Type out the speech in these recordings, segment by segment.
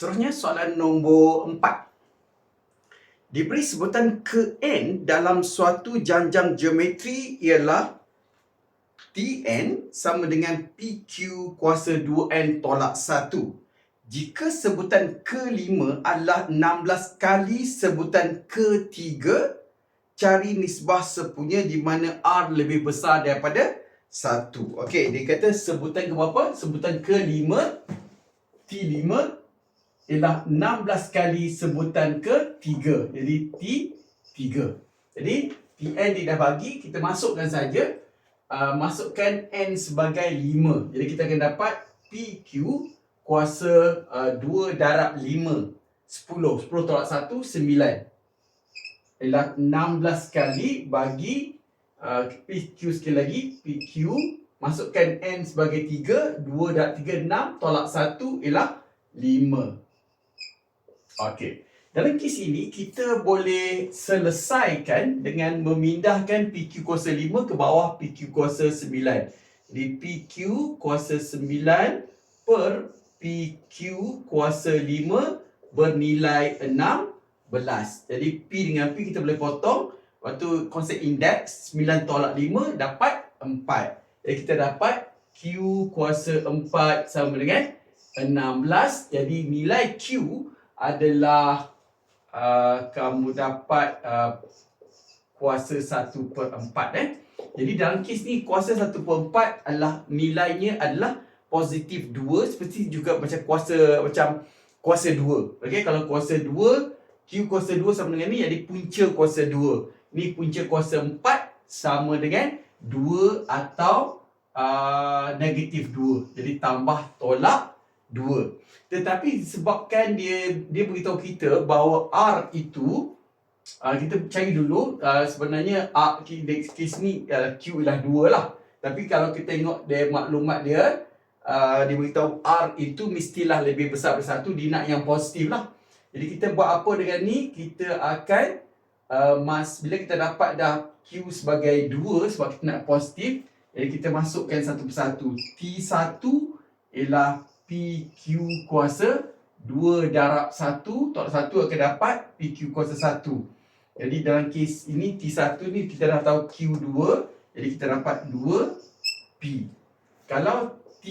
Seterusnya soalan nombor 4. Diberi sebutan ke n dalam suatu janjang geometri ialah Tn sama dengan PQ kuasa 2n tolak 1. Jika sebutan ke-5 adalah 16 kali sebutan ke-3, cari nisbah sepunya di mana R lebih besar daripada 1. Okey, dia kata sebutan ke berapa? Sebutan ke-5, T5 ialah 16 kali sebutan ke-3. Jadi T3. Jadi Tn dia dah bagi, kita masukkan saja. Uh, masukkan N sebagai 5. Jadi kita akan dapat PQ kuasa uh, 2 darab 5. 10. 10 tolak 1, 9. Ialah 16 kali bagi uh, PQ sekali lagi. PQ masukkan N sebagai 3. 2 darab 3, 6. Tolak 1 ialah 5. Okey. Dalam kes ini, kita boleh selesaikan dengan memindahkan PQ kuasa 5 ke bawah PQ kuasa 9. Jadi PQ kuasa 9 per PQ kuasa 5 bernilai 16. Jadi P dengan P kita boleh potong. Waktu konsep indeks 9 tolak 5 dapat 4. Jadi kita dapat Q kuasa 4 sama dengan 16. Jadi nilai Q adalah uh, kamu dapat uh, kuasa 1 per 4 eh. Jadi dalam kes ni kuasa 1 per 4 adalah nilainya adalah positif 2 seperti juga macam kuasa macam kuasa 2. Okey kalau kuasa 2 Q kuasa 2 sama dengan ni jadi punca kuasa 2. Ni punca kuasa 4 sama dengan 2 atau uh, negatif 2. Jadi tambah tolak 2. Tetapi sebabkan dia dia beritahu kita bahawa R itu uh, kita cari dulu uh, sebenarnya R kes ni uh, Q ialah 2 lah. Tapi kalau kita tengok dia maklumat dia uh, dia beritahu R itu mestilah lebih besar dari 1 dia nak yang positif lah. Jadi kita buat apa dengan ni? Kita akan uh, mas bila kita dapat dah Q sebagai 2 sebab kita nak positif, jadi kita masukkan satu persatu. T1 ialah PQ kuasa 2 darab 1 Tolak 1 akan dapat PQ kuasa 1 Jadi dalam kes ini T1 ni kita dah tahu Q2 Jadi kita dapat 2 P. Kalau T,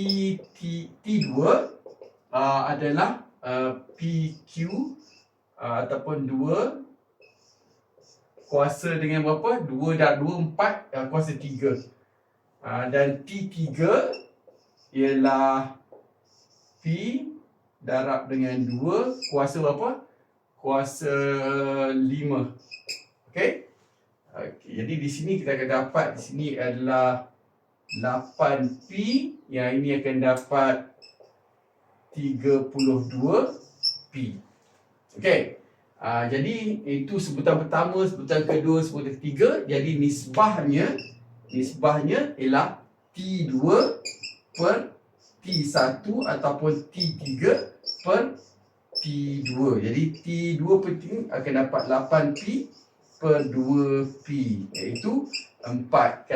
T, T2 uh, adalah uh, PQ uh, Ataupun 2 Kuasa dengan berapa? 2 darab 2, 4 uh, Kuasa 3 uh, Dan T3 Ialah P darab dengan 2 kuasa berapa? Kuasa 5. Okey? Okey, jadi di sini kita akan dapat di sini adalah 8P yang ini akan dapat 32P. Okey. Uh, jadi itu sebutan pertama, sebutan kedua, sebutan ketiga. Jadi nisbahnya nisbahnya ialah T2 per T1 ataupun T3 per T2. Jadi T2 penting akan dapat 8P per 2P iaitu 4